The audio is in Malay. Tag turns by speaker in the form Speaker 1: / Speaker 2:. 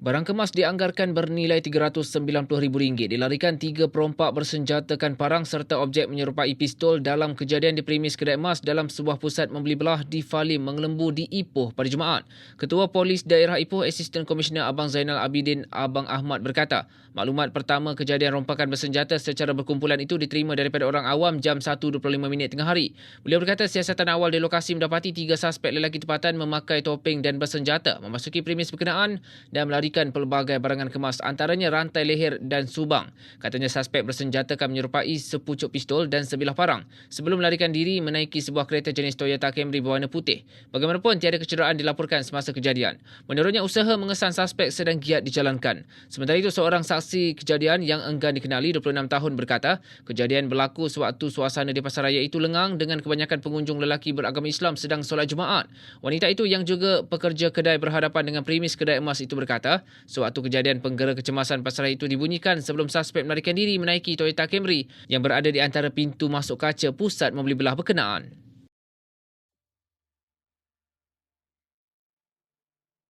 Speaker 1: Barang kemas dianggarkan bernilai RM390,000 dilarikan tiga perompak bersenjatakan parang serta objek menyerupai pistol dalam kejadian di premis kedai emas dalam sebuah pusat membeli belah di Falim Mengelembu di Ipoh pada Jumaat. Ketua Polis Daerah Ipoh Assistant Commissioner Abang Zainal Abidin Abang Ahmad berkata, maklumat pertama kejadian rompakan bersenjata secara berkumpulan itu diterima daripada orang awam jam 1.25 minit tengah hari. Beliau berkata siasatan awal di lokasi mendapati tiga suspek lelaki tempatan memakai topeng dan bersenjata memasuki premis berkenaan dan melarikan memberikan pelbagai barangan kemas antaranya rantai leher dan subang. Katanya suspek bersenjatakan menyerupai sepucuk pistol dan sebilah parang sebelum melarikan diri menaiki sebuah kereta jenis Toyota Camry berwarna putih. Bagaimanapun tiada kecederaan dilaporkan semasa kejadian. Menurutnya usaha mengesan suspek sedang giat dijalankan. Sementara itu seorang saksi kejadian yang enggan dikenali 26 tahun berkata kejadian berlaku sewaktu suasana di pasaraya itu lengang dengan kebanyakan pengunjung lelaki beragama Islam sedang solat Jumaat. Wanita itu yang juga pekerja kedai berhadapan dengan premis kedai emas itu berkata sewaktu kejadian penggera kecemasan pasaraya itu dibunyikan sebelum suspek melarikan diri menaiki Toyota Camry yang berada di antara pintu masuk kaca pusat membeli belah berkenaan.